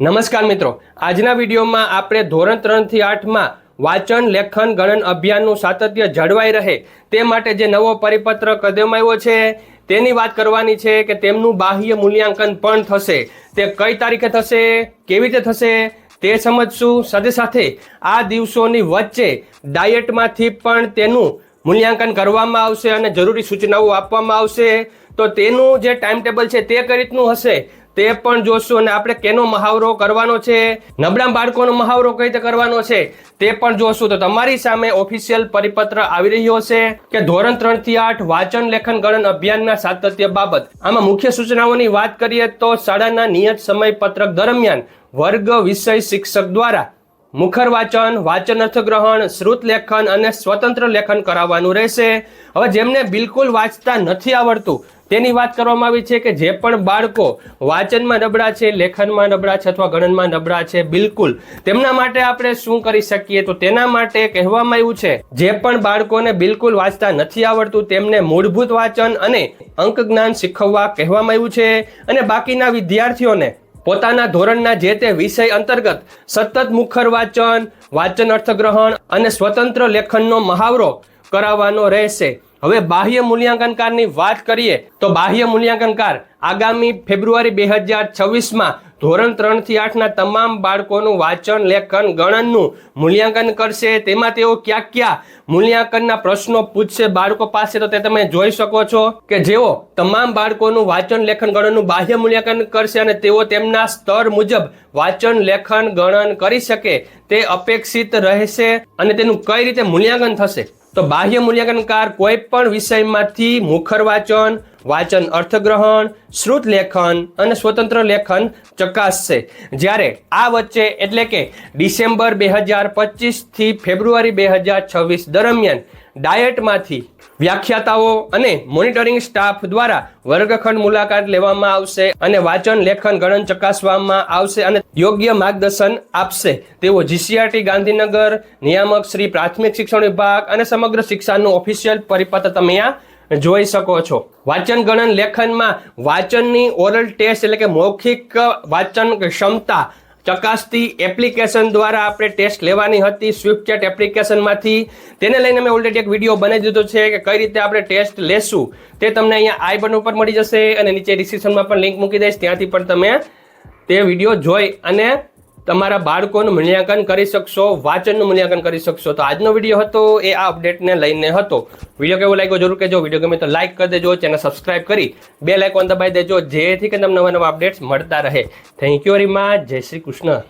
નમસ્કાર મિત્રો. આજના વિડીયોમાં આપણે ધોરણ ત્રણથી આઠમાં વાંચન, લેખન, ગણન અભિયાનનું સાતત્ય જળવાઈ રહે તે માટે જે નવો પરિપત્ર કદવામાં આવ્યો છે, તેની વાત કરવાની છે કે તેમનું બાહ્ય મૂલ્યાંકન પણ થશે. તે કઈ તારીખે થશે, કેવી રીતે થશે, તે સમજશું. સાથે સાથે આ દિવસોની વચ્ચે ડાયટમાંથી પણ તેનું મૂલ્યાંકન કરવામાં આવશે અને જરૂરી સૂચનાઓ આપવામાં આવશે. તો તેનું જે ટાઈમ ટેબલ છે તે કઈ રીતનું હશે તે પણ જોશું અને આપણે કેનો મહાવરો કરવાનો છે? નબળા બાળકોનો મહાવરો કઈ રીતે કરવાનો છે? તે પણ જોશું. તો તમારી સામે ઓફિશિયલ પરિપત્ર આવી રહ્યો છે કે ધોરણ ત્રણથી આઠ વાંચન, લેખન, ગણન અભિયાનના સાતત્ય બાબત. આમાં મુખ્ય સૂચનાઓની વાત કરીએ તો શાળાના નિયત સમય પત્રક દરમિયાન વર્ગ વિષય શિક્ષક દ્વારા મુખર વાંચન વાંચન અર્થગ્રહણ, શ્રુત લેખન અને સ્વતંત્ર લેખન કરાવવાનું રહેશે. હવે જેમને બિલકુલ વાંચતા નથી આવડતું તેની વાત કરવામાં આવી છે કે જે પણ બાળકો વાંચનમાં નબળા છે, લેખનમાં નબળા છે અથવા ગણનમાં નબળા છે, બિલકુલ તેમના માટે આપણે શું કરી શકીએ? તો તેના માટે કહેવામાં આવ્યું છે, જે પણ બાળકોને બિલકુલ વાંચતા નથી આવડતું તેમને મૂળભૂત વાંચન અને અંક જ્ઞાન શીખવવા કહેવામાં આવ્યું છે અને બાકીના વિદ્યાર્થીઓને પોતાના ધોરણના જે તે વિષય અંતર્ગત સતત મુખર વાંચન વાંચન અર્થગ્રહણ અને સ્વતંત્ર લેખનનો મહાવરો કરાવવાનો રહેશે. હવે બાહ્ય મૂલ્યાંકનકારની વાત કરીએ તો બાહ્ય મૂલ્યાંકનકાર આગામી ફેબ્રુઆરી બે હજાર છવ્વીસમાં ધોરણ ત્રણથી આઠના તમામ બાળકોનું વાંચન, લેખન, ગણનનું મૂલ્યાંકન કરશે. તેમાં તેઓ ક્યાં ક્યાં મૂલ્યાંકનના પ્રશ્નો પૂછશે બાળકો પાસે, તો તે તમે જોઈ શકો છો કે જેઓ તમામ બાળકોનું વાંચન, લેખન, ગણનનું બાહ્ય મૂલ્યાંકન કરશે અને તેઓ તેમના સ્તર મુજબ વાંચન, લેખન, ગણન કરી શકે તે અપેક્ષિત રહેશે અને તેનું કઈ રીતે મૂલ્યાંકન થશે. તો બાહ્ય મૂલ્યાંકનકાર કોઈ પણ વિષયમાંથી મુખર વાંચન વાંચન અર્થગ્રહણ, શ્રુત લેખન અને સ્વતંત્ર લેખન ચકાસશે. જ્યારે આ વચ્ચે એટલે કે ડિસેમ્બર બે હજાર પચીસથી ફેબ્રુઆરી બે હજાર છવ્વીસ દરમિયાન ડાયટમાંથી વ્યાખ્યાતાઓ અને મોનિટરિંગ સ્ટાફ દ્વારા વર્ગખંડ મુલાકાત લેવામાં આવશે અને વાંચન, લેખન, ગણન ચકાસવામાં આવશે અને યોગ્ય માર્ગદર્શન આપશે. તેવો જીસીઆરટી ગાંધીનગર, નિયામક શ્રી પ્રાથમિક શિક્ષણ વિભાગ અને સમગ્ર શિક્ષાનું ઓફિશિયલ પરિપત્ર તમે આ જોઈ શકો છો. વાંચન, ગણન, લેખનમાં વાંચનની ઓરલ ટેસ્ટ એટલે કે મૌખિક વાંચન ક્ષમતા ચકાસતી એપ્લિકેશન દ્વારા આપણે ટેસ્ટ લેવાની હતી. સ્વિફ્ટચેટ એપ્લિકેશનમાંથી તેને લઈને મેં ઓલરેડી એક વીડિયો બનાવી દીધો છે કે કઈ રીતે આપણે ટેસ્ટ લેશું. તે તમને અહીંયા આઈ બટન ઉપર મળી જશે અને નીચે ડિસ્ક્રિપ્શનમાં પણ લિંક મૂકી દઈશ. ત્યાંથી પણ તમે તે વીડિયો જોઈ અને તમારા બાળકોનું મૂલ્યાંકન કરી શકશો, વાંચનનું મૂલ્યાંકન કરી શકશો. તો આજનો વીડિયો હતો, એ આ અપડેટને લઈને હતો. વીડિયો કેવો લાગ્યો જરૂર કહેજો. વીડિયો ગમે તો લાઇક કરી દેજો ચેનલ સબસ્ક્રાઇબ કરી બે લાઇકોન દબાવી દેજો, જેથી કે તમને નવા નવા અપડેટ્સ મળતા રહે. થેન્ક યુ વેરી મચ જય શ્રી કૃષ્ણ.